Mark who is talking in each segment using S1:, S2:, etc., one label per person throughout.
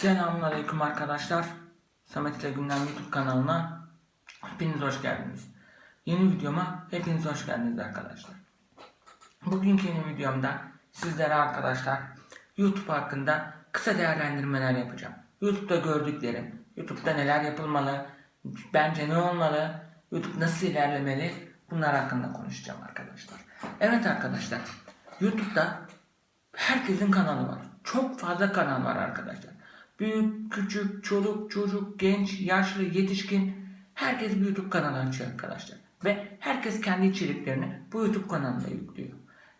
S1: Selamünaleyküm arkadaşlar. Samet ile Gündem YouTube kanalına hepiniz hoş geldiniz. Yeni videoma hepiniz hoş geldiniz arkadaşlar. Bugünkü yeni videomda sizlere arkadaşlar YouTube hakkında kısa değerlendirmeler yapacağım. YouTube'da gördüklerim, YouTube'da neler yapılmalı, bence ne olmalı, YouTube nasıl ilerlemeli bunlar hakkında konuşacağım arkadaşlar. Evet arkadaşlar, YouTube'da herkesin kanalı var. Çok fazla kanal var arkadaşlar. Büyük, küçük, çoluk, çocuk, genç, yaşlı, yetişkin herkes bir YouTube kanalı açıyor arkadaşlar. Ve herkes kendi içeriklerini bu YouTube kanalına yüklüyor.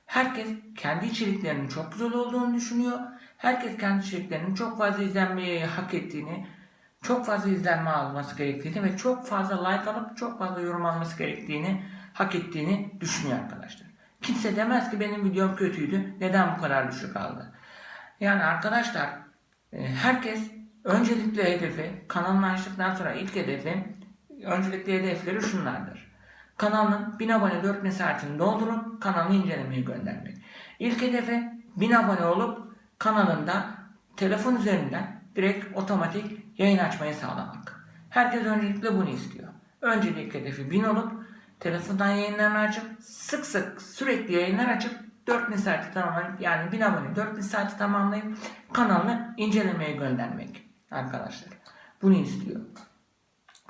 S1: Herkes kendi içeriklerinin çok güzel olduğunu düşünüyor. Herkes kendi içeriklerinin çok fazla izlenmeyi hak ettiğini, çok fazla izlenme alması gerektiğini ve çok fazla like alıp çok fazla yorum alması gerektiğini, hak ettiğini düşünüyor arkadaşlar. Kimse demez ki benim videom kötüydü, neden bu kadar düşük aldı? Yani arkadaşlar herkes öncelikle hedefi kanalını açtıktan sonra ilk hedefi öncelikli hedefleri şunlardır. Kanalın 1000 abone 4000 saatini doldurup kanalı incelemeye göndermek. İlk hedefi 1000 abone olup kanalında telefon üzerinden direkt otomatik yayın açmayı sağlamak. Herkes öncelikle bunu istiyor. Öncelik hedefi 1000 olup telefondan yayınlarını açıp sık sık sürekli yayınlar açıp 4000 saati tamamlayıp yani 1000 abone 4000 saati tamamlayıp kanalını incelemeye göndermek arkadaşlar. Bunu istiyor.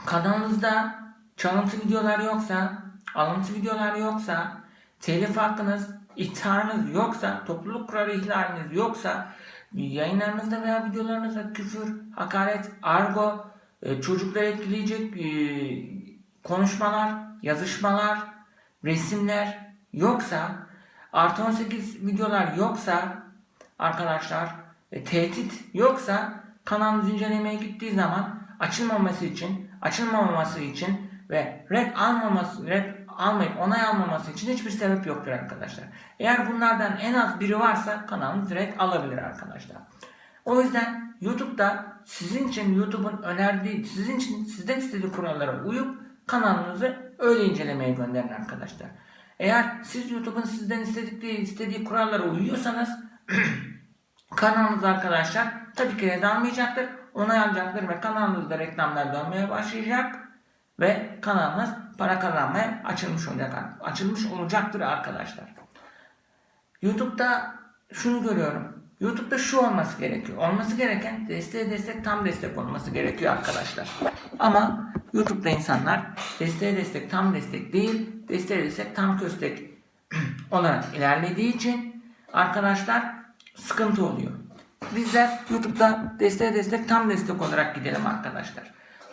S1: Kanalınızda çalıntı videolar yoksa, alıntı videolar yoksa, telif hakkınız, ihtarınız yoksa, topluluk kurarı ihlaliniz yoksa, yayınlarınızda veya videolarınızda küfür, hakaret, argo, e, çocukları etkileyecek e, konuşmalar, yazışmalar, resimler yoksa, artı 18 videolar yoksa, arkadaşlar, e, tehdit yoksa kanalınız incelemeye gittiği zaman açılmaması için, açılmaması için ve red almaması, red almayıp onay almaması için hiçbir sebep yoktur arkadaşlar. Eğer bunlardan en az biri varsa kanalınız red alabilir arkadaşlar. O yüzden YouTube'da sizin için YouTube'un önerdiği, sizin için sizden istediği kurallara uyup kanalınızı öyle incelemeye gönderin arkadaşlar. Eğer siz YouTube'un sizden istedikleri, istediği kurallara uyuyorsanız kanalınız arkadaşlar tabii ki red almayacaktır. Onay alacaktır ve kanalınızda reklamlar dönmeye başlayacak ve kanalınız para kazanmaya açılmış olacak açılmış olacaktır arkadaşlar. YouTube'da şunu görüyorum. YouTube'da şu olması gerekiyor. Olması gereken desteğe destek tam destek olması gerekiyor arkadaşlar. Ama YouTube'da insanlar desteğe destek tam destek değil, desteğe destek tam köstek olarak ilerlediği için arkadaşlar sıkıntı oluyor. Bizler YouTube'da desteğe destek tam destek olarak gidelim arkadaşlar.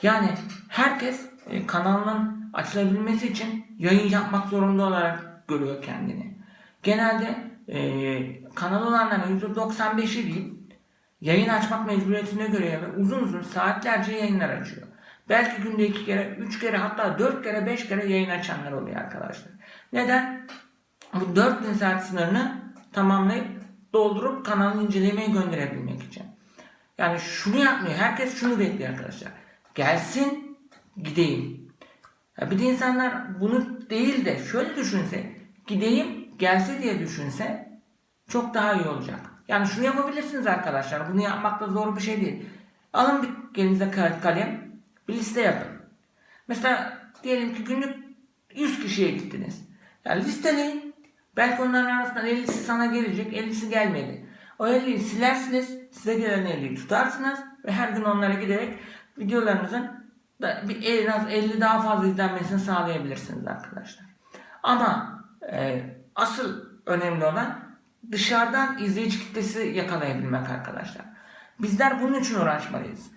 S1: Yani herkes e, kanalının açılabilmesi için yayın yapmak zorunda olarak görüyor kendini. Genelde e, kanal olanların %95'i değil yayın açmak mecburiyetine göre ve uzun uzun saatlerce yayınlar açıyor. Belki günde iki kere, üç kere hatta dört kere, beş kere yayın açanlar oluyor arkadaşlar. Neden? Bu 4000 saat sınırını tamamlayıp doldurup kanalı incelemeye gönderebilmek için. Yani şunu yapmıyor. Herkes şunu bekliyor arkadaşlar. Gelsin gideyim. Ya bir de insanlar bunu değil de şöyle düşünse gideyim gelse diye düşünse çok daha iyi olacak. Yani şunu yapabilirsiniz arkadaşlar. Bunu yapmak da zor bir şey değil. Alın bir elinize kalem bir liste yapın. Mesela diyelim ki günlük 100 kişiye gittiniz. Yani listeleyin. Belki onların arasından 50'si sana gelecek, 50'si gelmedi. O 50'yi silersiniz, size gelen 50'yi tutarsınız ve her gün onlara giderek videolarınızın da bir en az 50 daha fazla izlenmesini sağlayabilirsiniz arkadaşlar. Ama e, asıl önemli olan dışarıdan izleyici kitlesi yakalayabilmek arkadaşlar. Bizler bunun için uğraşmalıyız.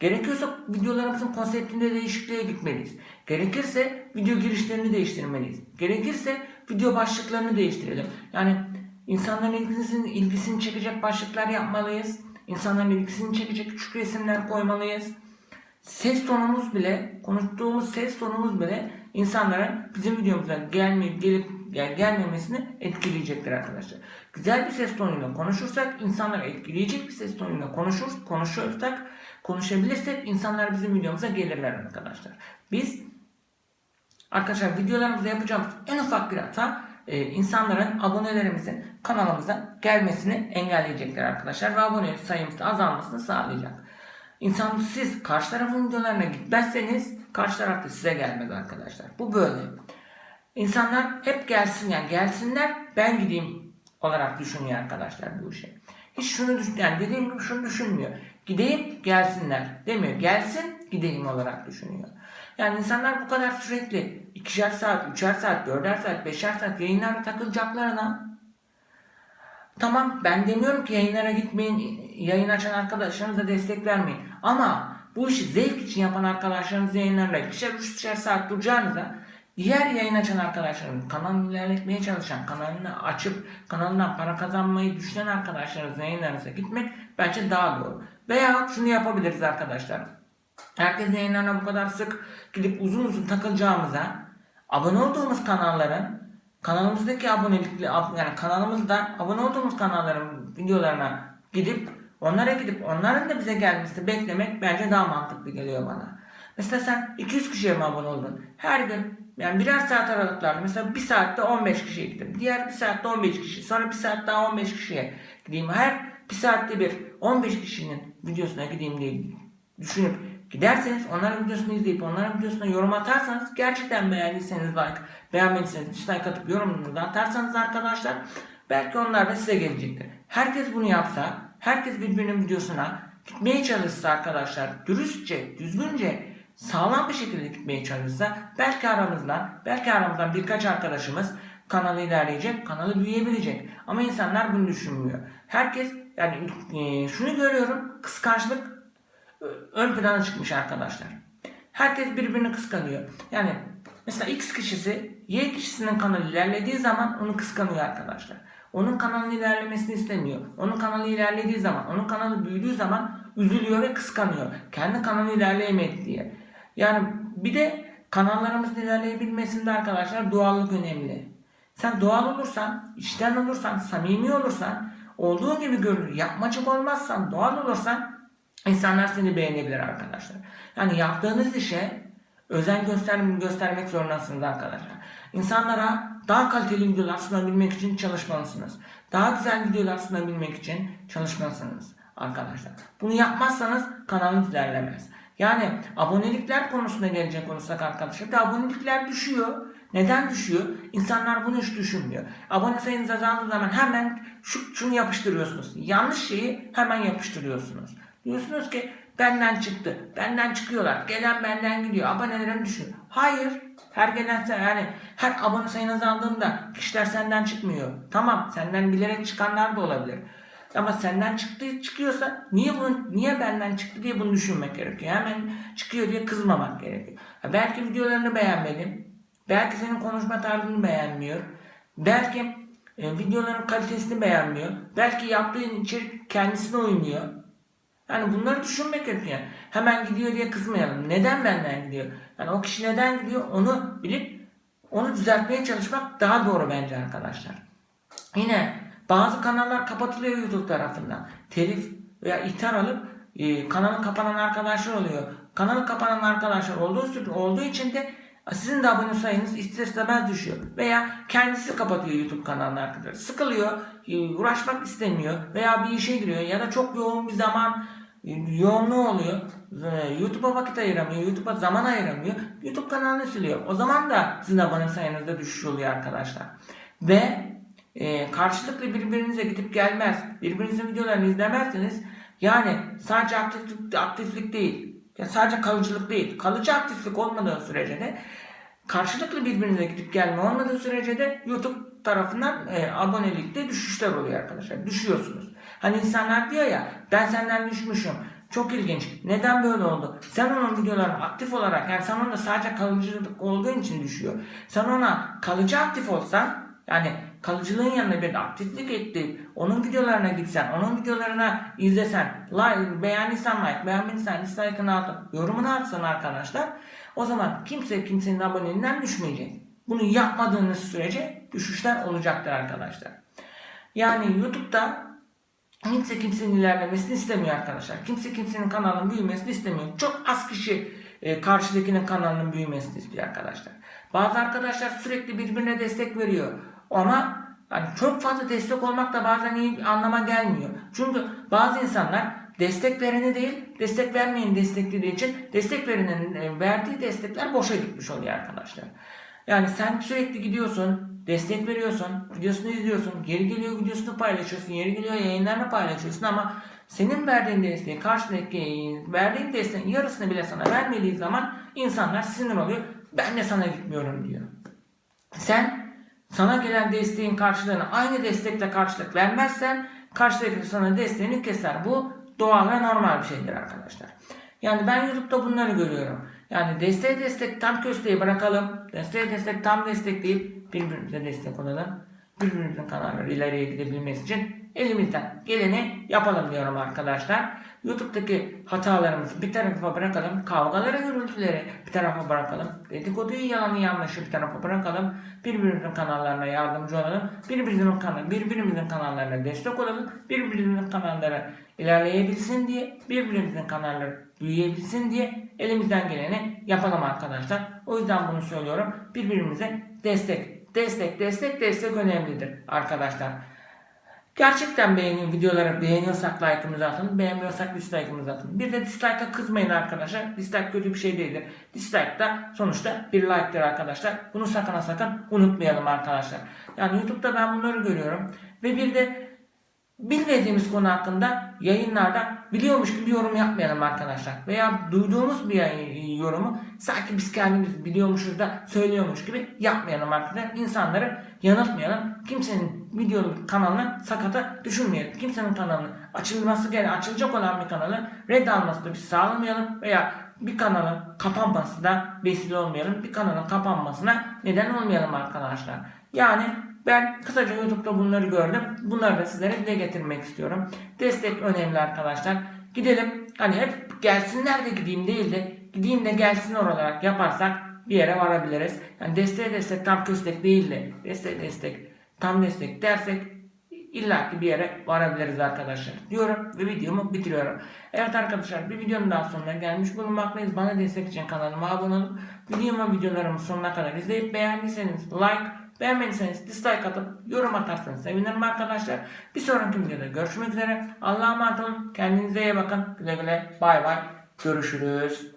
S1: Gerekiyorsa videolarımızın konseptinde değişikliğe gitmeliyiz. Gerekirse video girişlerini değiştirmeliyiz. Gerekirse video başlıklarını değiştirelim. Yani insanların ilgisini, ilgisini çekecek başlıklar yapmalıyız. İnsanların ilgisini çekecek küçük resimler koymalıyız. Ses tonumuz bile, konuştuğumuz ses tonumuz bile insanların bizim videomuza gelmeyip gelip yani gelmemesini etkileyecektir arkadaşlar. Güzel bir ses tonuyla konuşursak, insanları etkileyecek bir ses tonuyla konuşur, konuşursak, konuşabilirsek insanlar bizim videomuza gelirler arkadaşlar. Biz arkadaşlar videolarımızda yapacağımız en ufak bir hata e, insanların abonelerimizin kanalımıza gelmesini engelleyecekler arkadaşlar ve abone sayımızın azalmasını sağlayacak. İnsan siz karşı tarafın videolarına gitmezseniz karşı taraf da size gelmez arkadaşlar. Bu böyle. İnsanlar hep gelsin yani gelsinler ben gideyim olarak düşünüyor arkadaşlar bu işe. Hiç şunu düşün yani dediğim gibi şunu düşünmüyor. Gideyim gelsinler demiyor. Gelsin gideyim olarak düşünüyor. Yani insanlar bu kadar sürekli ikişer saat, üçer saat, dörder saat, beşer saat yayınlara takılacaklarına Tamam ben demiyorum ki yayınlara gitmeyin, yayın açan arkadaşlarınıza destek vermeyin. Ama bu işi zevk için yapan arkadaşlarınız yayınlarla ikişer üçer saat duracağınıza diğer yayın açan arkadaşlarınız kanalını ilerletmeye çalışan, kanalını açıp kanalından para kazanmayı düşünen arkadaşlarınızın yayınlarınıza gitmek bence daha doğru. Veya şunu yapabiliriz arkadaşlar. Herkesin yayınlarına bu kadar sık gidip uzun uzun takılacağımıza abone olduğumuz kanalların kanalımızdaki abonelikli yani kanalımızda abone olduğumuz kanalların videolarına gidip onlara gidip onların da bize gelmesini beklemek bence daha mantıklı geliyor bana. Mesela sen 200 kişiye mi abone oldun? Her gün yani birer saat aralıklarla mesela bir saatte 15 kişiye gittim. Diğer bir saatte 15 kişi. Sonra bir saat daha 15 kişiye gideyim. Her bir saatte bir 15 kişinin videosuna gideyim diye düşünüp giderseniz onların videosunu izleyip onların videosuna yorum atarsanız gerçekten beğendiyseniz like, beğenmediyseniz dislike atıp yorumunuzu atarsanız arkadaşlar belki onlar da size gelecektir. Herkes bunu yapsa, herkes birbirinin videosuna gitmeye çalışsa arkadaşlar dürüstçe, düzgünce sağlam bir şekilde gitmeye çalışsa belki aramızdan, belki aramızdan birkaç arkadaşımız kanalı ilerleyecek, kanalı büyüyebilecek. Ama insanlar bunu düşünmüyor. Herkes yani e, şunu görüyorum kıskançlık ön plana çıkmış arkadaşlar. Herkes birbirini kıskanıyor. Yani mesela X kişisi Y kişisinin kanalı ilerlediği zaman onu kıskanıyor arkadaşlar. Onun kanalının ilerlemesini istemiyor. Onun kanalı ilerlediği zaman, onun kanalı büyüdüğü zaman üzülüyor ve kıskanıyor. Kendi kanalı ilerleyemedi diye. Yani bir de kanallarımızın ilerleyebilmesinde arkadaşlar doğallık önemli. Sen doğal olursan, içten olursan, samimi olursan, olduğun gibi görünür, yapmacık olmazsan, doğal olursan İnsanlar seni beğenebilir arkadaşlar. Yani yaptığınız işe özen göster göstermek zorundasınız arkadaşlar. İnsanlara daha kaliteli videolar sunabilmek için çalışmalısınız. Daha güzel videolar sunabilmek için çalışmalısınız arkadaşlar. Bunu yapmazsanız kanalınız ilerlemez. Yani abonelikler konusuna gelecek olursak arkadaşlar da abonelikler düşüyor. Neden düşüyor? İnsanlar bunu hiç düşünmüyor. Abone sayınız azaldığı zaman hemen şu, şunu yapıştırıyorsunuz. Yanlış şeyi hemen yapıştırıyorsunuz. Diyorsunuz ki benden çıktı. Benden çıkıyorlar. Gelen benden gidiyor. Abonelerim düşüyor. Hayır. Her gelen yani her abone sayın azaldığında kişiler senden çıkmıyor. Tamam senden bilerek çıkanlar da olabilir. Ama senden çıktı çıkıyorsa niye bunu niye benden çıktı diye bunu düşünmek gerekiyor. Hemen çıkıyor diye kızmamak gerekiyor. Belki videolarını beğenmedim. Belki senin konuşma tarzını beğenmiyor. Belki e, videoların kalitesini beğenmiyor. Belki yaptığın içerik kendisine uymuyor. Yani bunları düşünmek gerekiyor. Hemen gidiyor diye kızmayalım. Neden benden gidiyor? Yani o kişi neden gidiyor onu bilip onu düzeltmeye çalışmak daha doğru bence arkadaşlar. Yine bazı kanallar kapatılıyor YouTube tarafından. Telif veya ihtar alıp e, kanalı kapanan arkadaşlar oluyor. Kanalı kapanan arkadaşlar olduğu, olduğu için de sizin de abone sayınız ister istemez düşüyor. Veya kendisi kapatıyor YouTube kanalını arkadaşlar. Sıkılıyor, e, uğraşmak istemiyor veya bir işe giriyor ya da çok yoğun bir zaman yoğunluğu oluyor. YouTube'a vakit ayıramıyor. YouTube'a zaman ayıramıyor. YouTube kanalını siliyor. O zaman da sizin abone sayınızda düşüş oluyor arkadaşlar. Ve e, karşılıklı birbirinize gidip gelmez. Birbirinizin videolarını izlemezseniz yani sadece aktiflik, aktiflik değil. Yani sadece kalıcılık değil. Kalıcı aktiflik olmadığı sürece de karşılıklı birbirinize gidip gelme olmadığı sürece de YouTube tarafından e, abonelikte düşüşler oluyor arkadaşlar. Düşüyorsunuz. Hani insanlar diyor ya ben senden düşmüşüm. Çok ilginç. Neden böyle oldu? Sen onun videolarını aktif olarak yani sen onda sadece kalıcılık olduğu için düşüyor. Sen ona kalıcı aktif olsan yani kalıcılığın yanına bir aktiflik etti. Onun videolarına gitsen, onun videolarına izlesen, like, beğendiysen like, beğenmediysen dislike'ını atıp yorumunu atsan arkadaşlar o zaman kimse kimsenin aboneliğinden düşmeyecek. Bunu yapmadığınız sürece düşüşler olacaktır arkadaşlar. Yani YouTube'da kimse kimsenin ilerlemesini istemiyor arkadaşlar. Kimse kimsenin kanalının büyümesini istemiyor. Çok az kişi e, karşıdakinin kanalının büyümesini istiyor arkadaşlar. Bazı arkadaşlar sürekli birbirine destek veriyor. Ama yani çok fazla destek olmak da bazen iyi bir anlama gelmiyor. Çünkü bazı insanlar destek vereni değil, destek vermeyeni desteklediği için destek verenin e, verdiği destekler boşa gitmiş oluyor arkadaşlar. Yani sen sürekli gidiyorsun, destek veriyorsun, videosunu izliyorsun, geri geliyor videosunu paylaşıyorsun, geri geliyor yayınlarını paylaşıyorsun ama senin verdiğin desteği, karşıdaki verdiğin desteğin yarısını bile sana vermediği zaman insanlar sinir oluyor. Ben de sana gitmiyorum diyor. Sen sana gelen desteğin karşılığını aynı destekle karşılık vermezsen karşıdaki sana desteğini keser. Bu doğal ve normal bir şeydir arkadaşlar. Yani ben YouTube'da bunları görüyorum. Yani desteğe destek tam kösteği bırakalım. Desteğe destek tam destek değil. Birbirimize destek olalım. Birbirimizin kanalları ileriye gidebilmesi için elimizden geleni yapalım diyorum arkadaşlar. YouTube'daki hatalarımızı bir tarafa bırakalım. Kavgaları, gürültüleri bir tarafa bırakalım. Dedikoduyu, yalanı, yanlışı bir tarafa bırakalım. Birbirimizin kanallarına yardımcı olalım. Birbirimizin, kanal, birbirimizin kanallarına destek olalım. Birbirimizin kanalları ilerleyebilsin diye, birbirimizin kanalları büyüyebilsin diye elimizden geleni yapalım arkadaşlar. O yüzden bunu söylüyorum. Birbirimize destek, destek, destek, destek önemlidir arkadaşlar. Gerçekten beğeni videoları beğeniyorsak like'ımızı atın. Beğenmiyorsak dislike'ımızı atın. Bir de dislike'a kızmayın arkadaşlar. Dislike kötü bir şey değildir. Dislike da sonuçta bir like'tir arkadaşlar. Bunu sakın sakın unutmayalım arkadaşlar. Yani YouTube'da ben bunları görüyorum. Ve bir de bilmediğimiz konu hakkında yayınlarda biliyormuş gibi yorum yapmayalım arkadaşlar. Veya duyduğumuz bir yorumu sanki biz kendimiz biliyormuşuz da söylüyormuş gibi yapmayalım arkadaşlar. İnsanları yanıltmayalım. Kimsenin video kanalını sakata düşürmeyelim. Kimsenin kanalını açılması gereken, açılacak olan bir kanalı red alması da biz sağlamayalım. Veya bir kanalın kapanması da vesile olmayalım. Bir kanalın kapanmasına neden olmayalım arkadaşlar. Yani ben kısaca YouTube'da bunları gördüm. Bunları da sizlere dile getirmek istiyorum. Destek önemli arkadaşlar. Gidelim hani hep gelsinler de gideyim değil de gideyim de gelsinler olarak yaparsak bir yere varabiliriz. Yani desteğe destek tam köstek değil de destek destek tam destek dersek illaki bir yere varabiliriz arkadaşlar diyorum ve videomu bitiriyorum. Evet arkadaşlar bir videonun daha sonuna gelmiş bulunmaktayız. Bana destek için kanalıma abone olup videomu videolarımı sonuna kadar izleyip beğendiyseniz like beğenmediyseniz dislike atıp yorum atarsanız sevinirim arkadaşlar. Bir sonraki videoda görüşmek üzere. Allah'a emanet olun. Kendinize iyi bakın. Güle güle. Bay bay. Görüşürüz.